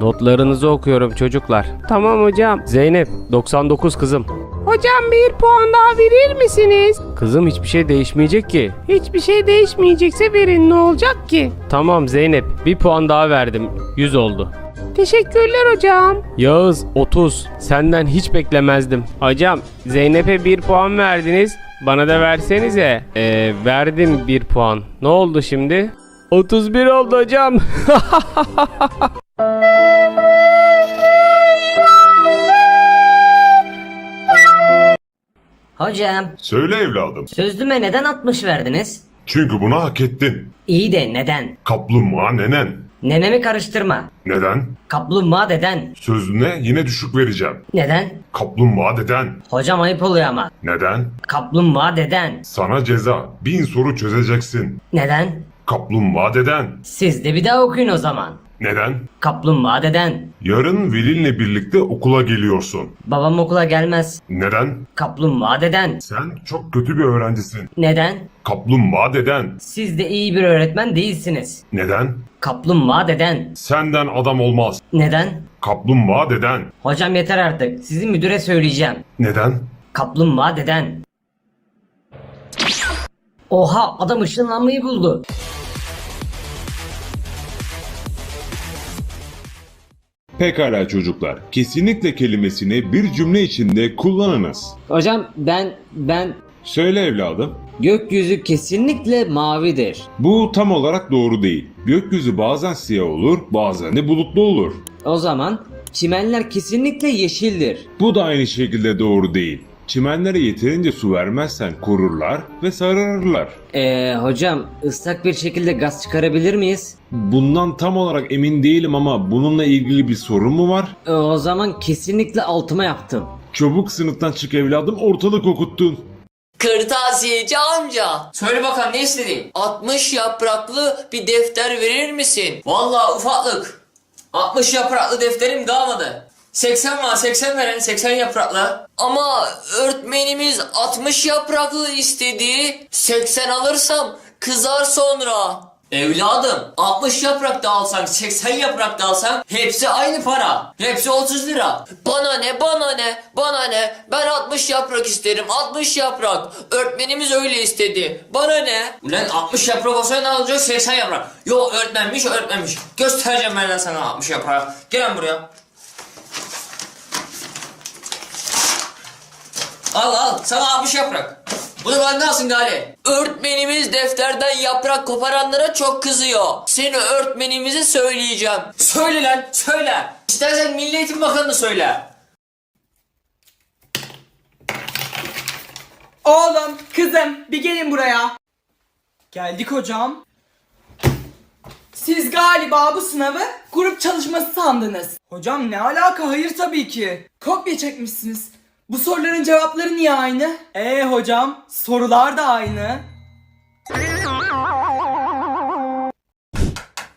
Notlarınızı okuyorum çocuklar. Tamam hocam. Zeynep 99 kızım. Hocam bir puan daha verir misiniz? Kızım hiçbir şey değişmeyecek ki. Hiçbir şey değişmeyecekse verin ne olacak ki? Tamam Zeynep bir puan daha verdim. 100 oldu. Teşekkürler hocam. Yağız 30. Senden hiç beklemezdim. Hocam Zeynep'e 1 puan verdiniz. Bana da versenize. Ee, verdim 1 puan. Ne oldu şimdi? 31 oldu hocam. Hocam, Söyle evladım. sözlüme neden 60 verdiniz? Çünkü bunu hak ettin. İyi de neden? Kaplumbağa nenen. Nenemi karıştırma. Neden? Kaplumbağa deden. Sözlüğüne yine düşük vereceğim. Neden? Kaplumbağa deden. Hocam ayıp oluyor ama. Neden? Kaplumbağa deden. Sana ceza. Bin soru çözeceksin. Neden? Kaplumbağa deden. Siz de bir daha okuyun o zaman. Neden? Kaplumbağa deden. Yarın velinle birlikte okula geliyorsun. Babam okula gelmez. Neden? Kaplumbağa deden. Sen çok kötü bir öğrencisin. Neden? Kaplumbağa deden. Siz de iyi bir öğretmen değilsiniz. Neden? Kaplumbağa deden. Senden adam olmaz. Neden? Kaplumbağa deden. Hocam yeter artık. Sizi müdüre söyleyeceğim. Neden? Kaplumbağa deden. Oha adam ışınlanmayı buldu. Pekala çocuklar, kesinlikle kelimesini bir cümle içinde kullanınız. Hocam ben ben Söyle evladım. gökyüzü kesinlikle mavidir. Bu tam olarak doğru değil. Gökyüzü bazen siyah olur, bazen de bulutlu olur. O zaman çimenler kesinlikle yeşildir. Bu da aynı şekilde doğru değil. Çimenlere yeterince su vermezsen kururlar ve sararırlar. Ee, hocam ıslak bir şekilde gaz çıkarabilir miyiz? Bundan tam olarak emin değilim ama bununla ilgili bir sorun mu var? Ee, o zaman kesinlikle altıma yaptım. Çabuk sınıftan çık evladım ortalık okuttun. Kırtasiyeci amca. Söyle bakalım ne istedin? 60 yapraklı bir defter verir misin? Vallahi ufaklık. 60 yapraklı defterim kalmadı. 80 var 80 veren 80 yapraklı. Ama öğretmenimiz 60 yapraklı istedi. 80 alırsam kızar sonra. Evladım 60 yaprak da alsan 80 yaprak da alsan hepsi aynı para. Hepsi 30 lira. Bana ne bana ne bana ne ben 60 yaprak isterim 60 yaprak. Öğretmenimiz öyle istedi. Bana ne? Ulan 60 yaprak olsa ne olacak 80 yaprak. Yo öğretmenmiş öğretmenmiş. Göstereceğim ben sana 60 yaprağı. Gel buraya. Al al sana 60 yaprak. Bunu benden alsın Gali. Öğretmenimiz defterden yaprak koparanlara çok kızıyor. Seni öğretmenimize söyleyeceğim. Söyle lan söyle. İstersen Milli Eğitim Bakanı'nı söyle. Oğlum, kızım bir gelin buraya. Geldik hocam. Siz galiba bu sınavı grup çalışması sandınız. Hocam ne alaka? Hayır tabii ki. Kopya çekmişsiniz. Bu soruların cevapları niye aynı? Ee hocam, sorular da aynı.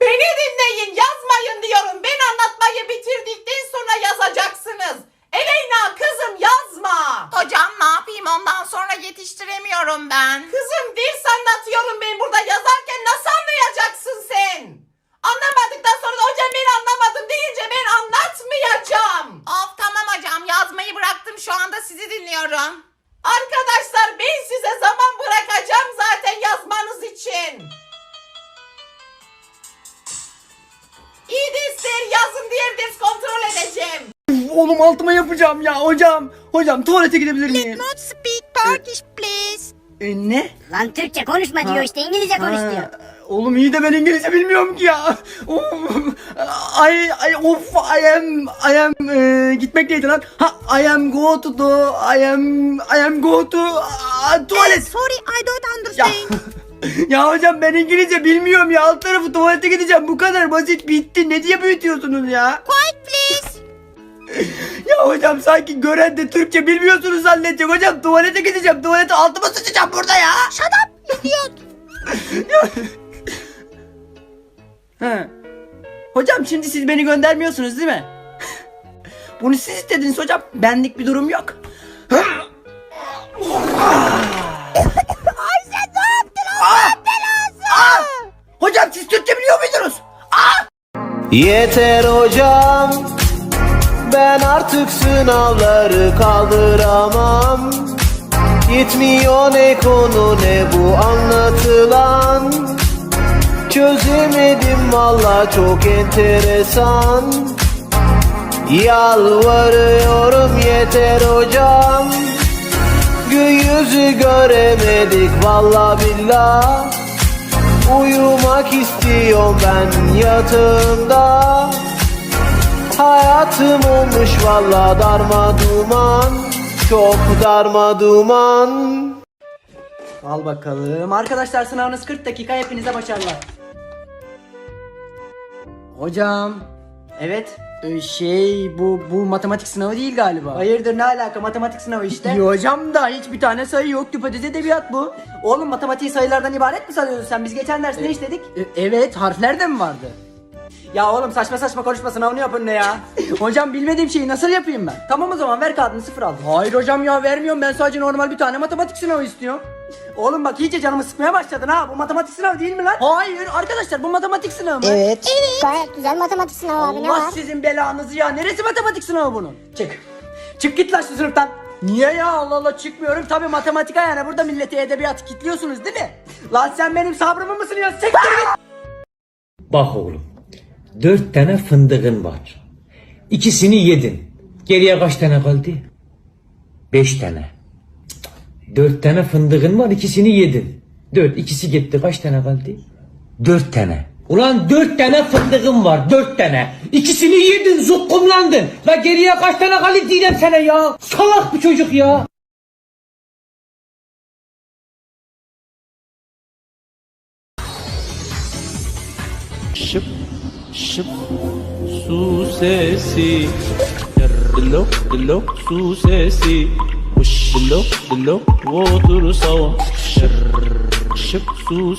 Beni dinleyin yazmayın diyorum. Ben anlatmayı bitirdikten sonra yazacaksınız. Eleyna kızım yazma. Hocam ne yapayım ondan sonra yetiştiremiyorum ben. Kızım ders anlatıyorum ben burada yazarken nasıl anlayacaksın sen? Anlamadıktan sonra da hocam ben anlamadım deyince ben anlatmayacağım. Of tamam hocam yazmayı bıraktım şu anda sizi dinliyorum. Arkadaşlar ben size zaman bırakacağım zaten yazmanız için. İyi dersler yazın diğer ders kontrol edeceğim. Oğlum altıma yapacağım ya hocam. Hocam tuvalete gidebilir miyim? Not speak Turkish please. E, ne? Lan Türkçe konuşma diyor işte İngilizce konuş diyor. Ha, Oğlum iyi de ben İngilizce bilmiyorum ki ya. I, I, of, I am, I am, e, gitmek neydi lan? Ha, I am go to the, I am, I am go to, uh, tuvalet. Sorry I don't Ya, understand. ya hocam ben İngilizce bilmiyorum ya. Alt tarafı tuvalete gideceğim. Bu kadar basit bitti. Ne diye büyütüyorsunuz ya? Quiet please. Ya hocam sanki gören de Türkçe bilmiyorsunuz zannedecek. Hocam tuvalete gideceğim. Tuvalete altıma sıçacağım burada ya. Shut up idiot. Hocam şimdi siz beni göndermiyorsunuz değil mi? Bunu siz istediniz hocam. Benlik bir durum yok. Ay sen ne yaptın Allah belası. Hocam siz Türkçe biliyor muydunuz? Aa! Yeter hocam Ben artık sınavları kaldıramam Gitmiyor ne konu ne bu anlatılan Çözemedim valla çok enteresan Yalvarıyorum yeter hocam Gün yüzü göremedik valla billah Uyumak istiyorum ben yatağımda Hayatım olmuş valla darma duman Çok darma duman Al bakalım. Arkadaşlar sınavınız 40 dakika. Hepinize başarılar. Hocam. Evet. Ee, Şey bu bu matematik sınavı değil galiba. Hayırdır ne alaka matematik sınavı işte. Yo hocam da hiçbir tane sayı yok düpedüz edebiyat bu. Oğlum matematiği sayılardan ibaret mi sanıyorsun sen? Biz geçen ders ne işledik? evet harfler de mi vardı? Ya oğlum saçma saçma konuşma sınavını yapın ne ya? hocam bilmediğim şeyi nasıl yapayım ben? Tamam o zaman ver kağıdını sıfır al. Hayır hocam ya vermiyorum ben sadece normal bir tane matematik sınavı istiyorum. Oğlum bak iyice canımı sıkmaya başladın ha. Bu matematik sınavı değil mi lan? Hayır arkadaşlar bu matematik sınavı mı? Evet. Gayet güzel matematik sınavı abi ne Allah var? sizin belanızı ya. Neresi matematik sınavı bunun? Çık. Çık git lan şu sınıftan. Niye ya Allah Allah çıkmıyorum. Tabi matematik ayağına burada milleti edebiyatı kitliyorsunuz değil mi? Lan sen benim sabrımı mı sınıyorsun? Siktir git. Bak oğlum Dört tane fındığın var. İkisini yedin. Geriye kaç tane kaldı? Beş tane. Dört tane fındığın var ikisini yedin. Dört ikisi gitti. Kaç tane kaldı? Dört tane. Ulan dört tane fındığın var dört tane. İkisini yedin zukkumlandın La geriye kaç tane kaldı diyeceğim sana ya? Salak bir çocuk ya şıp su sesi Dılok dılok su sesi Kuş dılok dılok otur sava Şıp su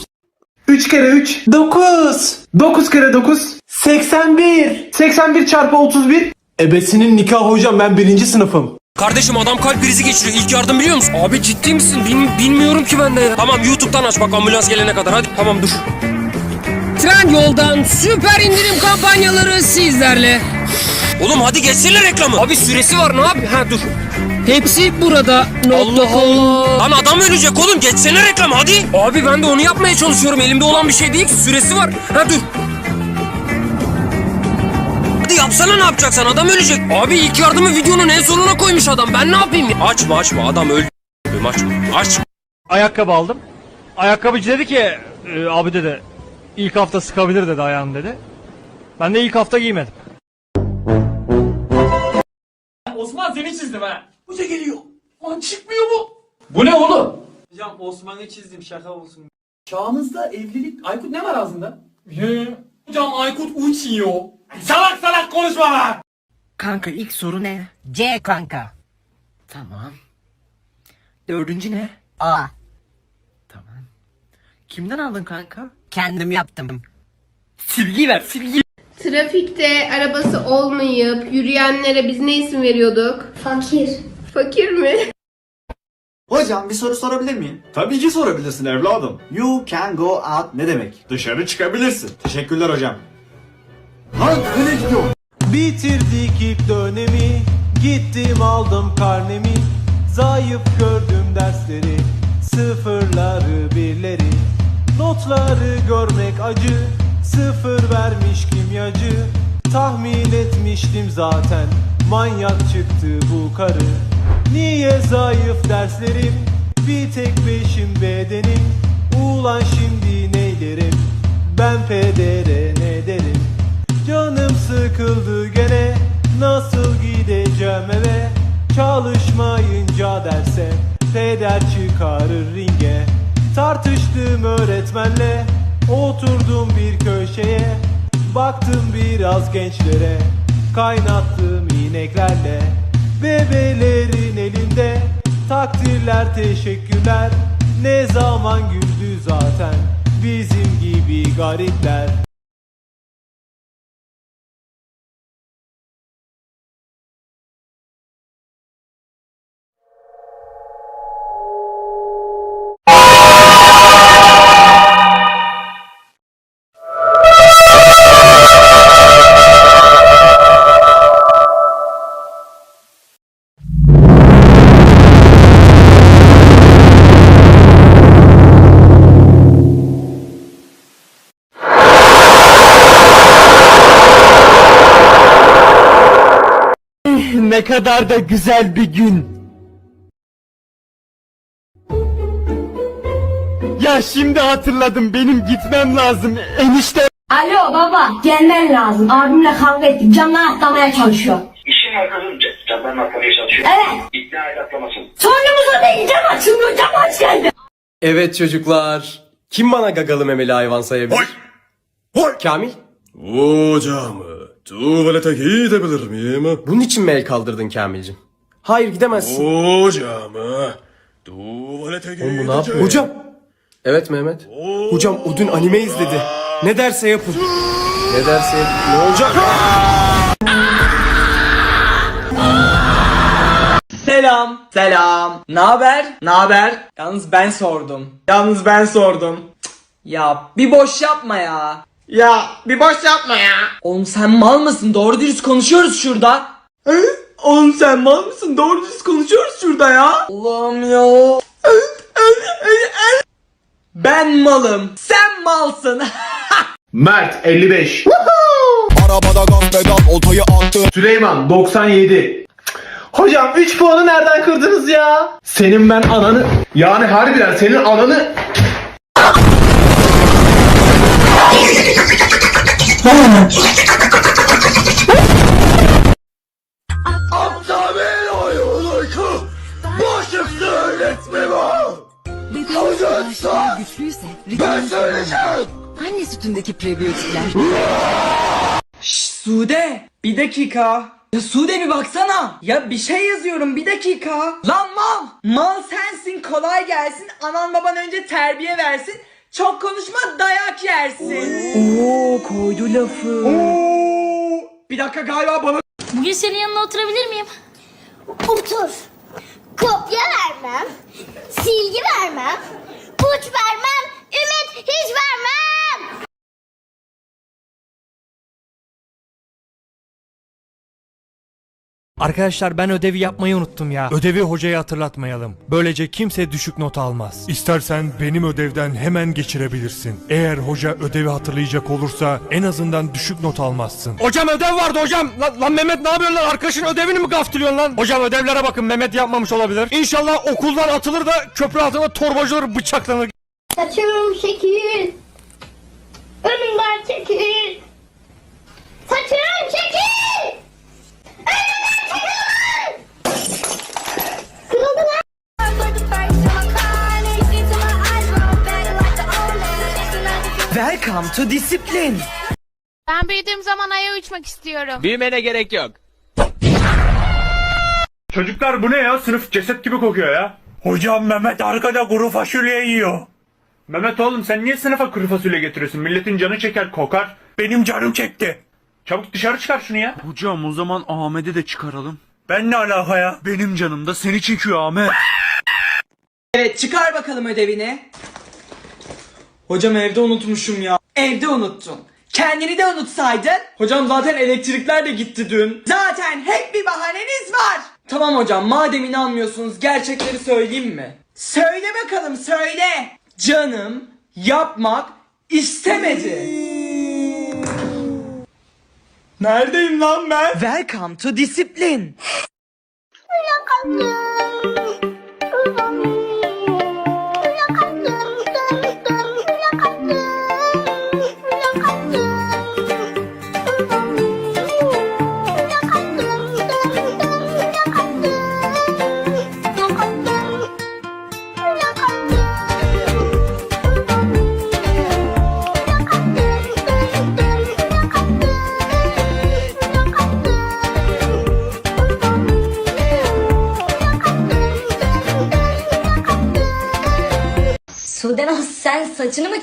3 kere 3 9 9 kere 9 81 81 çarpı 31 Ebesinin nikah hocam ben birinci sınıfım Kardeşim adam kalp krizi geçiriyor. İlk yardım biliyor musun? Abi ciddi misin? bilmiyorum ki ben de ya. Tamam YouTube'dan aç bak ambulans gelene kadar. Hadi tamam dur. Tren yoldan süper indirim kampanyaları sizlerle. Oğlum hadi geçsene reklamı. Abi süresi var ne yap? Ha dur. Hepsi burada. Allah Allah. Lan adam ölecek oğlum geçsene reklamı hadi. Abi ben de onu yapmaya çalışıyorum. Elimde olan bir şey değil ki süresi var. Ha dur. Hadi yapsana ne yapacaksan adam ölecek. Abi ilk yardımı videonun en sonuna koymuş adam. Ben ne yapayım ya? Açma açma adam öldü. Açma aç. Ayakkabı aldım Ayakkabıcı dedi ki "E, abi dedi ilk hafta sıkabilir dedi ayağını dedi Ben de ilk hafta giymedim Osman seni çizdim ha. Bu da geliyor. Lan çıkmıyor bu. Bu ne oğlum? Hocam Osman'ı çizdim şaka olsun. Çağımızda evlilik... Aykut ne var ağzında? Hocam Aykut uçuyor. Salak salak konuşma lan. Kanka ilk soru ne? C kanka. Tamam. Dördüncü ne? A. Tamam. Kimden aldın kanka? Kendim yaptım. Silgi ver silgi. Trafikte arabası olmayıp yürüyenlere biz ne isim veriyorduk? Fakir. Fakir mi? Hocam bir soru sorabilir miyim? Tabii ki sorabilirsin evladım. You can go out ne demek? Dışarı çıkabilirsin. Teşekkürler hocam. Lan nereye gidiyorsun? Bitirdik ilk dönemi Gittim aldım karnemi Zayıf gördüm dersleri Sıfırları birleri Notları görmek acı Sıfır vermiş kimyacı. Tahmin etmiştim zaten Manyak çıktı bu karı. Niye zayıf derslerim Bir tek beşim bedenim. Ulan şimdi neylerim Ben pedere ne derim? Canım sıkıldı gene Nasıl gideceğim eve? Çalışmayınca derse Peder çıkarır ringe Tartıştım öğretmenle Oturdum bir köşeye. Baktım biraz gençlere Kaynattım ineklerle. Bebelerin elinde Takdirler teşekkürler. Ne zaman güldü zaten Bizim gibi garipler ne kadar da güzel bir gün. Ya şimdi hatırladım benim gitmem lazım. Enişte Alo baba gelmen lazım. Abimle kavga ettik. Camdan atlamaya çalışıyor. İşin arkadaşım camdan atlamaya çalışıyor. Evet. İkna et atlamasın. Sonumuza değil cam açılmıyor. Cam aç geldi. Evet çocuklar. Kim bana gagalı memeli hayvan sayabilir? Kamil? Hocam, tuvalete gidebilir miyim? Bunun için mi el kaldırdın Kamil'cim? Hayır gidemezsin. Hocam, tuvalete Oğlum bu ne yapıyor? Hocam. Evet Mehmet. Hocam o dün anime izledi. Ne derse yapın. Ne derse yapın. Ne olacak? Selam. Selam. Ne haber? Ne haber? Yalnız ben sordum. Yalnız ben sordum. Cık, Ya bir boş yapma ya. Ya bir boş yapma ya. Oğlum sen mal mısın? Doğru dürüst konuşuyoruz şurada. Hı? Oğlum sen mal mısın? Doğru dürüst konuşuyoruz şurada ya. Allah'ım ya. Ben malım. Sen malsın. Mert 55. Arabada gaz pedal oltayı attı. Süleyman 97. Hocam 3 puanı nereden kırdınız ya? Senin ben ananı... Yani harbiden senin ananı... Anne sütündeki prebiyotikler. Şş, Sude bir dakika. Ya Sude bir baksana. Ya bir şey yazıyorum bir dakika. Lan mal. Mal sensin kolay gelsin. Anan baban önce terbiye versin. Çok konuşma dayak yersin. Oo koydu lafı. Oo. Bir dakika galiba bana Bugün senin yanına oturabilir miyim? Otur. Kopya vermem. Silgi vermem. Uç vermem. Ümit hiç vermem. Arkadaşlar ben ödevi yapmayı unuttum ya. Ödevi hocaya hatırlatmayalım. Böylece kimse düşük not almaz. İstersen benim ödevden hemen geçirebilirsin. Eğer hoca ödevi hatırlayacak olursa en azından düşük not almazsın. Hocam ödev vardı hocam. Lan, lan Mehmet ne yapıyorsun lan? Arkadaşın ödevini mi gaftılıyorsun lan? Hocam ödevlere bakın Mehmet yapmamış olabilir. İnşallah okuldan atılır da köprü altında torbacılar bıçaklanır. Saçım şekil. Önümden çekil. Saçım çekil. Önümden Welcome to discipline. Ben büyüdüğüm zaman aya uçmak istiyorum. Büyümene gerek yok. Çocuklar bu ne ya? Sınıf ceset gibi kokuyor ya. Hocam Mehmet arkada kuru fasulye yiyor. Mehmet oğlum sen niye sınıfa kuru fasulye getiriyorsun? Milletin canı çeker kokar. Benim canım çekti. Çabuk dışarı çıkar şunu ya. Hocam o zaman Ahmet'i de çıkaralım. Ben ne alaka ya? Benim canım da seni çekiyor Ahmet. Evet çıkar bakalım ödevini. Hocam evde unutmuşum ya. Evde unuttum. Kendini de unutsaydın. Hocam zaten elektrikler de gitti dün. Zaten hep bir bahaneniz var. Tamam hocam madem inanmıyorsunuz gerçekleri söyleyeyim mi? Söyle bakalım söyle. Canım yapmak istemedi. Neredeyim lan ben? Welcome to discipline.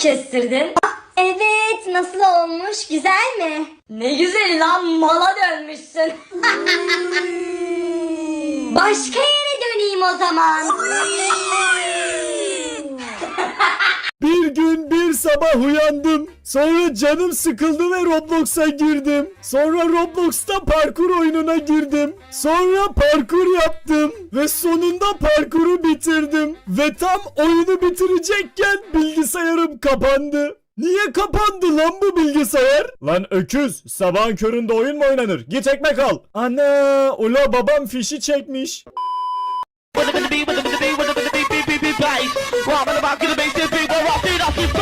Kestirdin? Evet nasıl olmuş güzel mi? Ne güzel lan mala dönmüşsün. Başka yere döneyim o zaman. Bir gün sabah uyandım. Sonra canım sıkıldı ve Roblox'a girdim. Sonra Roblox'ta parkur oyununa girdim. Sonra parkur yaptım. Ve sonunda parkuru bitirdim. Ve tam oyunu bitirecekken bilgisayarım kapandı. Niye kapandı lan bu bilgisayar? Lan öküz sabahın köründe oyun mu oynanır? Git ekmek al. Ana ula babam fişi çekmiş. Well, I'm gonna rock to the bass, big, big, well, I'll face.